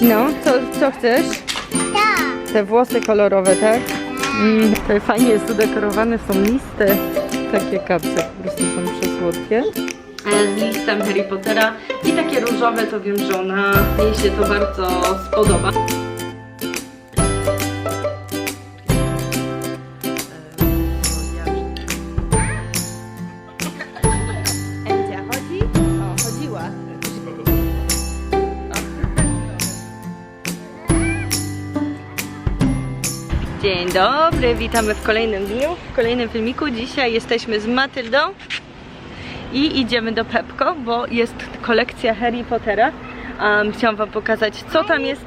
No, co, co chcesz? Tak. Te włosy kolorowe, tak? Mm, to fajnie jest udekorowane, są listy. Takie kapce po prostu są przesłodkie. Z listem Harry Pottera i takie różowe, to wiem, że ona, jej się to bardzo spodoba. Dzień dobry, witamy w kolejnym dniu, w kolejnym filmiku. Dzisiaj jesteśmy z Matyldą i idziemy do Pepko, bo jest kolekcja Harry Pottera. Um, chciałam wam pokazać, co tam jest.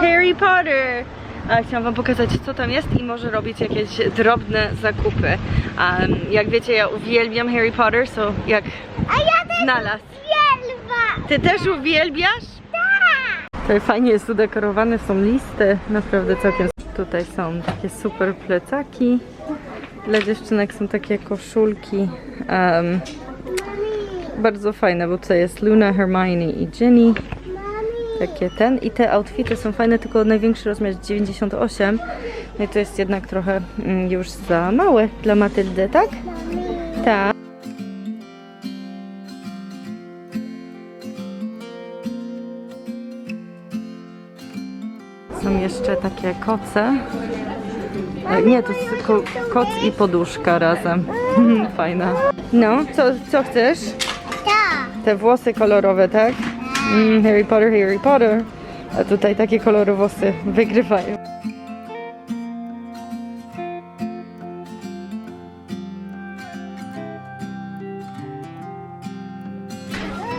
Harry Potter! A chciałam wam pokazać, co tam jest i może robić jakieś drobne zakupy. Um, jak wiecie, ja uwielbiam Harry Potter, so jak A ja też znalazł. wielba. Ty też uwielbiasz? Tak. Tutaj fajnie jest udekorowane, są listy, naprawdę całkiem. Tutaj są takie super plecaki. Dla dziewczynek są takie koszulki. em, bardzo fajne, bo tutaj jest Luna, Hermione i Ginny. Takie ten. I te outfity są fajne, tylko największy rozmiar jest 98. No i to jest jednak trochę mm, już za małe dla Matyldy, tak? Tak. Jeszcze takie koce. E, Nie, to jest tylko koc i poduszka razem. Fajna. No, co, co chcesz? Te włosy kolorowe, tak? Mm, Harry Potter, Harry Potter. A tutaj takie kolory włosy wygrywają.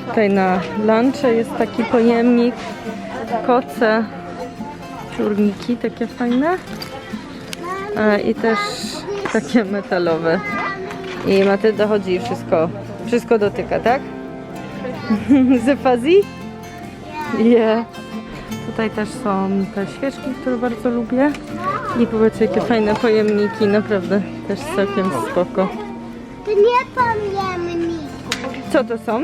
Tutaj na lunche jest taki pojemnik. Koce, turniki takie fajne. I też takie metalowe. I Matylda chodzi i wszystko, wszystko dotyka, tak? Z fuzzy? Yeah. Tutaj też są te świeczki, które bardzo lubię. I powiedzcie, jakie fajne pojemniki, naprawdę też całkiem spoko. To nie pojemnik. Co to są?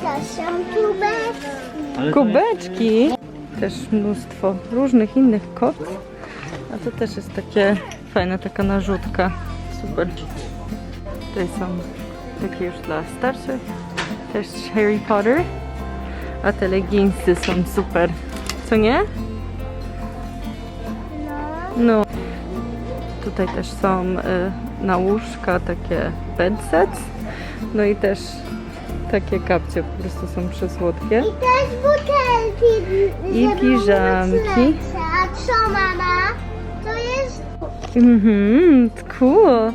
To są tubeczki. Kubeczki. Też mnóstwo różnych innych kot. A to też jest takie fajna taka narzutka. Super. Tutaj są takie już dla starszych. Też Harry Potter. A te leginsy są super. Co nie? No. Tutaj też są y, na łóżka takie bedsets. No i też takie kapcie po prostu są przesłodkie. I też butelki. I piżamki. A co mama? To jest... Mhm, cool.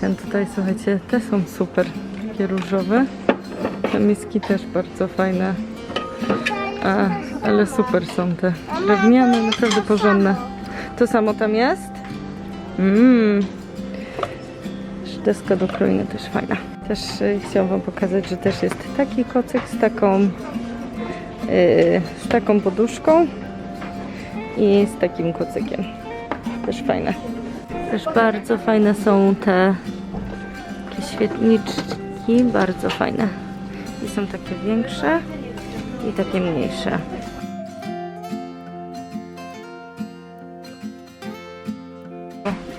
Ten tutaj, słuchajcie, te są super, takie różowe. Te miski też bardzo fajne. A, ale super są te drewniane, naprawdę porządne. To samo tam jest? Mmm. Deska do krojenia też fajna. Też y, chciałam wam pokazać, że też jest taki kocyk z taką z taką poduszką i z takim kocykiem. Też fajne. Też bardzo fajne są te takie świetniczki, bardzo fajne. I są takie większe i takie mniejsze.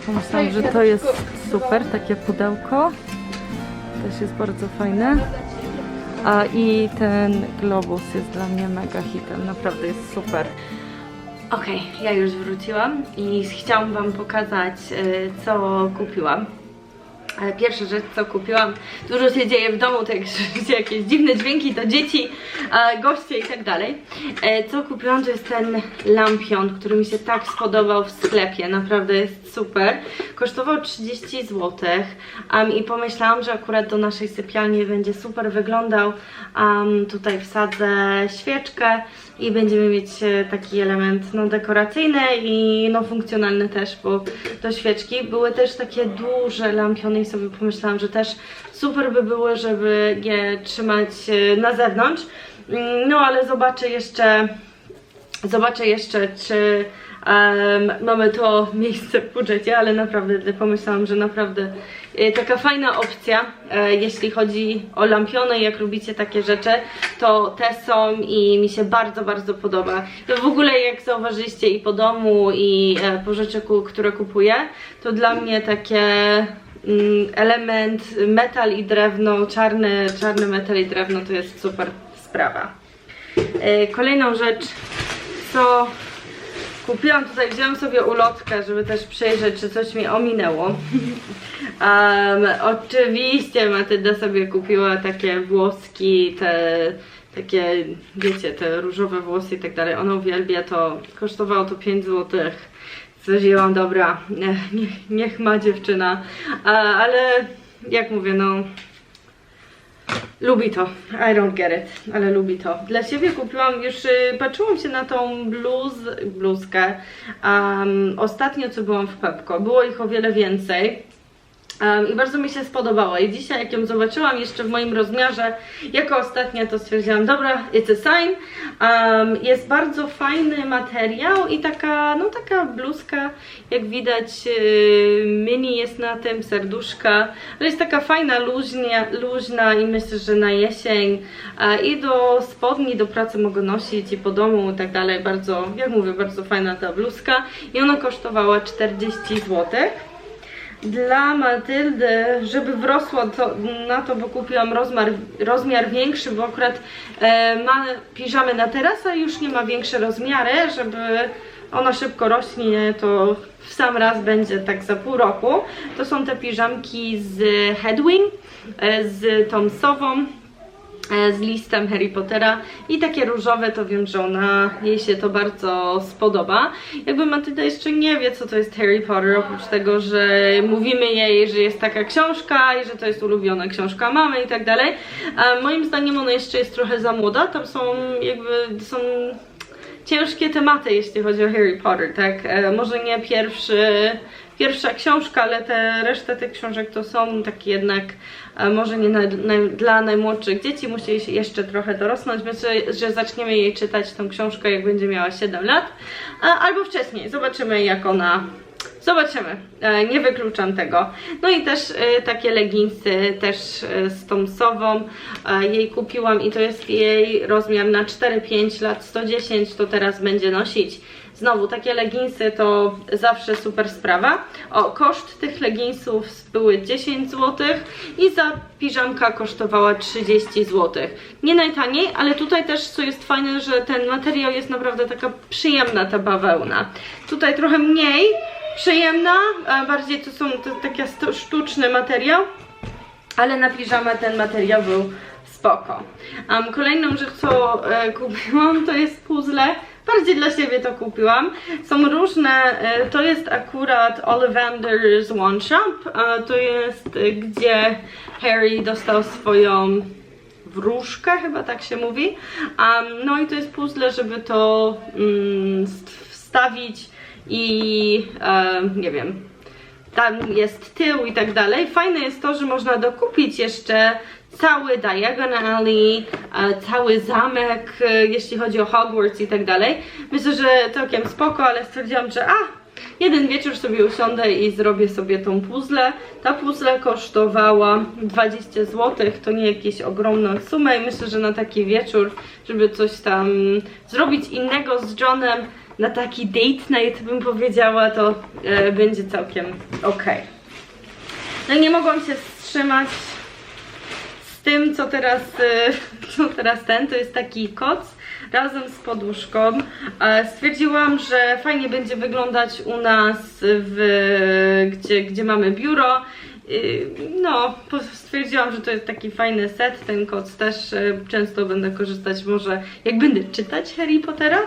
Pomyślałam, że to jest super, takie pudełko. Też jest bardzo fajne. A i ten globus jest dla mnie mega hitem, naprawdę jest super. Okej, ja już wróciłam i chciałam Wam pokazać, y, co kupiłam. Ale pierwsza rzecz, co kupiłam, dużo się dzieje w domu, tak jakieś dziwne dźwięki, to dzieci, goście i tak dalej. E, Co kupiłam, to jest ten lampion, który mi się tak spodobał w sklepie, naprawdę jest super. Kosztował 30 zł um, i pomyślałam, że akurat do naszej sypialni będzie super wyglądał. Um, tutaj wsadzę świeczkę i będziemy mieć e, taki element no, dekoracyjny i no, funkcjonalny też, bo do świeczki były też takie duże lampiony i sobie pomyślałam, że też super by było, żeby je trzymać e, na zewnątrz. Mm, No ale zobaczę jeszcze Zobaczę jeszcze, czy Em, mamy to miejsce w budżecie, ale naprawdę pomyślałam, że naprawdę e, taka fajna opcja, e, jeśli chodzi o lampiony, jak lubicie takie rzeczy, to te są i mi się bardzo, bardzo podoba. To w ogóle jak zauważyliście i po domu i e, po rzeczy, które kupuję, to dla mnie takie mm, element metal i drewno, czarny, czarny metal i drewno to jest super sprawa. E, Kolejną rzecz, co kupiłam tutaj, wziąłam sobie ulotkę, żeby też przejrzeć, czy coś mi ominęło. Em, oczywiście Matylda sobie kupiła takie włoski, te takie, wiecie, te różowe włosy i tak dalej. Ona uwielbia to, kosztowało to 5 złotych. Stwierdziłam, dobra, niech, niech, ma dziewczyna, ale jak mówię, no Lubi to. I don't get it, ale lubi to. Dla siebie kupiłam już, y, patrzyłam się na tą bluz, bluzkę um, ostatnio co byłam w Pepko. Było ich o wiele więcej. Um, I bardzo mi się spodobała. I dzisiaj, jak ją zobaczyłam jeszcze w moim rozmiarze, jako ostatnia, to stwierdziłam, dobra, it's a sign. Um, jest bardzo fajny materiał i taka, no taka bluzka, jak widać, yy, mini jest na tym, serduszka, ale jest taka fajna, luźnia, luźna i myślę, że na jesień e, i do spodni, do pracy mogę nosić i po domu i tak dalej. Bardzo, jak mówię, bardzo fajna ta bluzka i ona kosztowała 40 złotych dla Matyldy, żeby wrosła to, na to, bo kupiłam rozmiar, rozmiar większy, bo akurat e, ma piżamy na teraz, a już nie ma większe rozmiary, żeby ona szybko rośnie, to w sam raz będzie tak za pół roku. To są te piżamki z Headwing, e, z tą sową z listem Harry Pottera i takie różowe, to wiem, że ona, jej się to bardzo spodoba. Jakby Matylda jeszcze nie wie, co to jest Harry Potter, oprócz tego, że mówimy jej, że jest taka książka i że to jest ulubiona książka mamy i tak dalej. Moim zdaniem ona jeszcze jest trochę za młoda, tam są jakby, są ciężkie tematy, jeśli chodzi o Harry Potter, tak? E, może nie pierwszy, pierwsza książka, ale te resztę tych książek to są takie jednak e, może nie naj, naj, dla najmłodszych dzieci, musi jeszcze trochę dorosnąć. Myślę, że zaczniemy jej czytać tą książkę, jak będzie miała 7 lat, a, albo wcześniej. Zobaczymy, jak ona Zobaczymy, e, nie wykluczam tego. No i też e, takie leginsy, też e, z tą sową. Jej kupiłam i to jest jej rozmiar na 4-5 lat, 110 to teraz będzie nosić. Znowu, takie leginsy to zawsze super sprawa. O, koszt tych leginsów były 10 zł i za piżamka kosztowała 30 zł. Nie najtaniej, ale tutaj też co jest fajne, że ten materiał jest naprawdę taka przyjemna ta bawełna. Tutaj trochę mniej przyjemna, bardziej to są to taki sztuczny materiał, ale na piżamę ten materiał był spoko. Um, kolejną rzecz, co e, kupiłam, to jest puzzle. Bardziej dla siebie to kupiłam. Są różne, e, to jest akurat Ollivander's One Shop. To jest, e, gdzie Harry dostał swoją wróżkę, chyba tak się mówi. Um, no i to jest puzzle, żeby to mm, st- wstawić i e, nie wiem, tam jest tył i tak dalej. Fajne jest to, że można dokupić jeszcze cały Diagon e, cały zamek, e, jeśli chodzi o Hogwarts i tak dalej. Myślę, że całkiem spoko, ale stwierdziłam, że a, jeden wieczór sobie usiądę i zrobię sobie tą puzzlę. Ta puzzle kosztowała 20 zł, to nie jakieś ogromną sumę i myślę, że na taki wieczór, żeby coś tam zrobić innego z Johnem, na taki date night bym powiedziała, to e, będzie całkiem ok. No i nie mogłam się wstrzymać z tym, co teraz, e, co teraz ten, to jest taki koc razem z poduszką. E, Stwierdziłam, że fajnie będzie wyglądać u nas, w, gdzie, gdzie mamy biuro. Y, No, stwierdziłam, że to jest taki fajny set. Ten koc też e, często będę korzystać, może jak będę czytać Harry Pottera.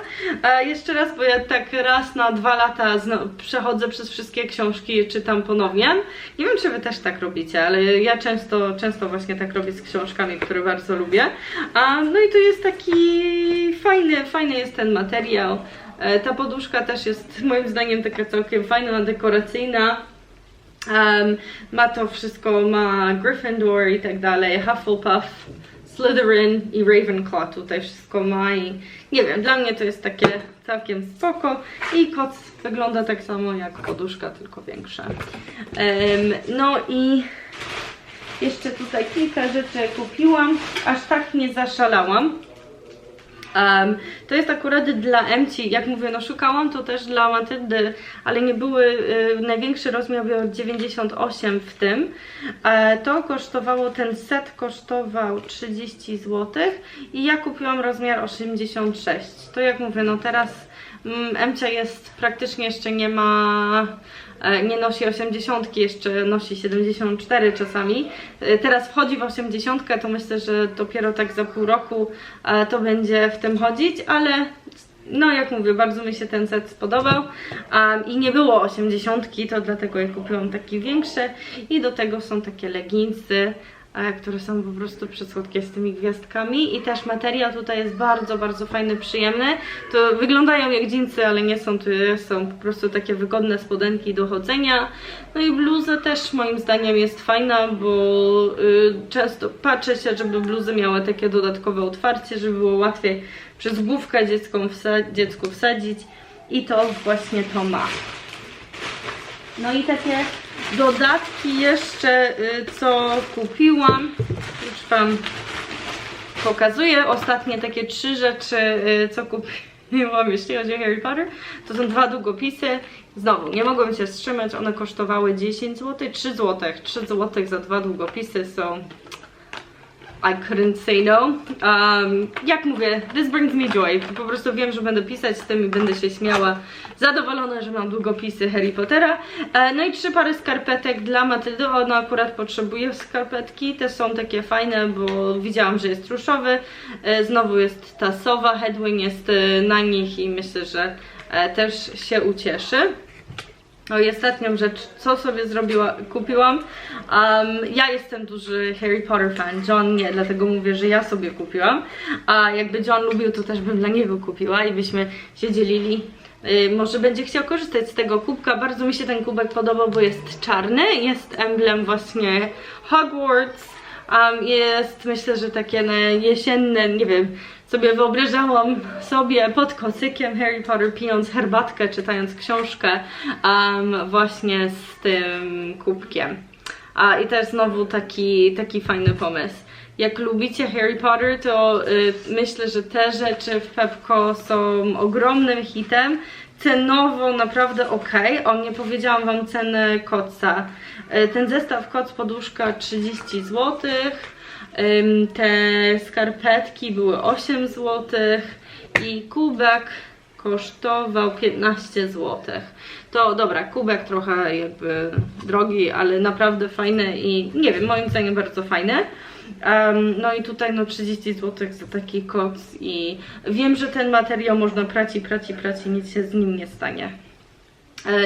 E, jeszcze raz, bo ja tak raz na dwa lata przechodzę przez wszystkie książki i czytam ponownie. Nie wiem, czy wy też tak robicie, ale ja często, często właśnie tak robię z książkami, które bardzo lubię. No i to jest taki fajny, fajny jest ten materiał. E, Ta poduszka też jest moim zdaniem taka całkiem fajna, dekoracyjna. Um, ma to wszystko, ma Gryffindor i tak dalej, Hufflepuff, Slytherin i Ravenclaw tutaj wszystko ma i nie wiem, dla mnie to jest takie całkiem spoko i koc wygląda tak samo jak poduszka, tylko większa. Em, no i jeszcze tutaj kilka rzeczy kupiłam, aż tak nie zaszalałam. Em, to jest akurat dla Emci, jak mówię, no szukałam to też dla Matyldy, ale nie były, y, największy rozmiar miał 98 w tym. E, to kosztowało, ten set kosztował 30 zł i ja kupiłam rozmiar 86. To jak mówię, no teraz Emcia jest, praktycznie jeszcze nie ma, e, nie nosi 80, jeszcze nosi 74 czasami. E, Teraz wchodzi w 80, to myślę, że dopiero tak za pół roku e, to będzie w tym chodzić, ale no jak mówię, bardzo mi się ten set spodobał um, i nie było 80, to dlatego ja kupiłam taki większy i do tego są takie leginsy, które są po prostu przesłodkie z tymi gwiazdkami i też materiał tutaj jest bardzo, bardzo fajny, przyjemny. To wyglądają jak dżinsy, ale nie są, to są po prostu takie wygodne spodenki do chodzenia. No i bluza też moim zdaniem jest fajna, bo y, często patrzę się, żeby bluzy miały takie dodatkowe otwarcie, żeby było łatwiej przez główkę dziecku, wsa- dziecku wsadzić i to właśnie to ma. No i takie dodatki jeszcze, y, co kupiłam, już Wam pokazuję. Ostatnie takie trzy rzeczy, y, co kupiłam, jeśli chodzi o Harry Potter. To są dwa długopisy. Znowu, nie mogłem się wstrzymać, one kosztowały 10 zł, 3 zł. 3 zł za dwa długopisy są I couldn't say no. Um, jak mówię, this brings me joy. Po prostu wiem, że będę pisać z tym i będę się śmiała. Zadowolona, że mam długopisy Harry Pottera. E, no i trzy pary skarpetek dla Matyldy. Ona akurat potrzebuje skarpetki. Te są takie fajne, bo widziałam, że jest ruszowy. E, znowu jest ta sowa. Hedwig jest e, na nich i myślę, że e, też się ucieszy. No i ostatnią rzecz, co sobie zrobiła, kupiłam. Um, ja jestem duży Harry Potter fan, John nie, dlatego mówię, że ja sobie kupiłam. A jakby John lubił, to też bym dla niego kupiła i byśmy się dzielili. Y, może będzie chciał korzystać z tego kubka. Bardzo mi się ten kubek podobał, bo jest czarny. Jest emblem właśnie Hogwarts. Um, jest myślę, że takie jesienne, nie wiem, sobie wyobrażałam sobie pod kocykiem Harry Potter pijąc herbatkę, czytając książkę um, właśnie z tym kubkiem. A i też znowu taki, taki fajny pomysł. Jak lubicie Harry Potter, to y, myślę, że te rzeczy w Pepco są ogromnym hitem. Cenowo naprawdę ok. O, nie powiedziałam wam ceny koca. Y, ten zestaw koc poduszka 30 zł. Te skarpetki były 8 zł i kubek kosztował 15 zł. To dobra, kubek trochę jakby drogi, ale naprawdę fajny i nie wiem, moim zdaniem bardzo fajny. Em, no i tutaj no 30 zł za taki koc i wiem, że ten materiał można prać i prać i prać i nic się z nim nie stanie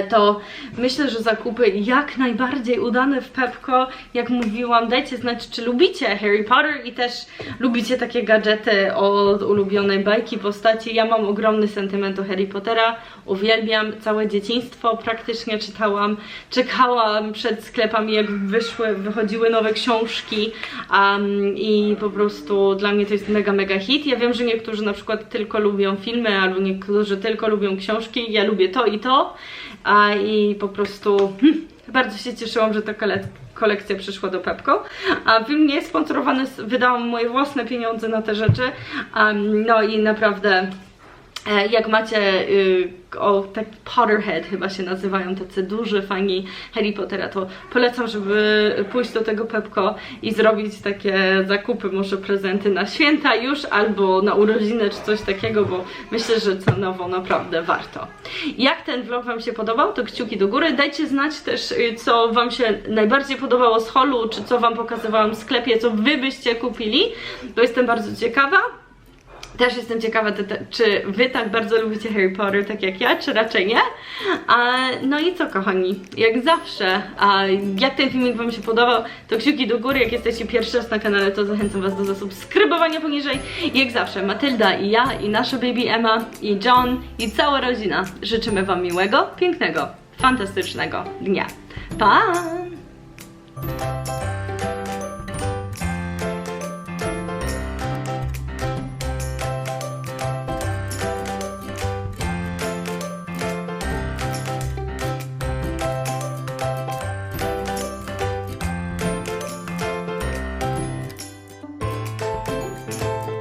to myślę, że zakupy jak najbardziej udane w Pepco. Jak mówiłam, dajcie znać, czy lubicie Harry Potter i też lubicie takie gadżety od ulubionej bajki postaci. Ja mam ogromny sentyment do Harry Pottera, uwielbiam całe dzieciństwo, praktycznie czytałam, czekałam przed sklepami, jak wyszły, wychodziły nowe książki um, i po prostu dla mnie to jest mega, mega hit. Ja wiem, że niektórzy na przykład tylko lubią filmy, albo niektórzy tylko lubią książki. Ja lubię to i to. A i po prostu hmm, bardzo się cieszyłam, że ta kole- kolekcja przyszła do Pepco. A film nie jest sponsorowany, wydałam moje własne pieniądze na te rzeczy. Um, no i naprawdę Jak macie y, o tak Potterhead chyba się nazywają tacy duży fani Harry Pottera, to polecam, żeby pójść do tego Pepko i zrobić takie zakupy, może prezenty na święta już albo na urodziny czy coś takiego, bo myślę, że cenowo naprawdę warto. Jak ten vlog Wam się podobał, to kciuki do góry. Dajcie znać też, y, co Wam się najbardziej podobało z holu, czy co Wam pokazywałam w sklepie, co Wy byście kupili, bo jestem bardzo ciekawa. Też jestem ciekawa, czy wy tak bardzo lubicie Harry Potter, tak jak ja, czy raczej nie. No i co, kochani, jak zawsze, jak ten filmik wam się podobał, to kciuki do góry, jak jesteście pierwszy raz na kanale, to zachęcam was do zasubskrybowania poniżej. I jak zawsze, Matylda i ja, i nasza baby Emma, i John, i cała rodzina życzymy wam miłego, pięknego, fantastycznego dnia. Pa!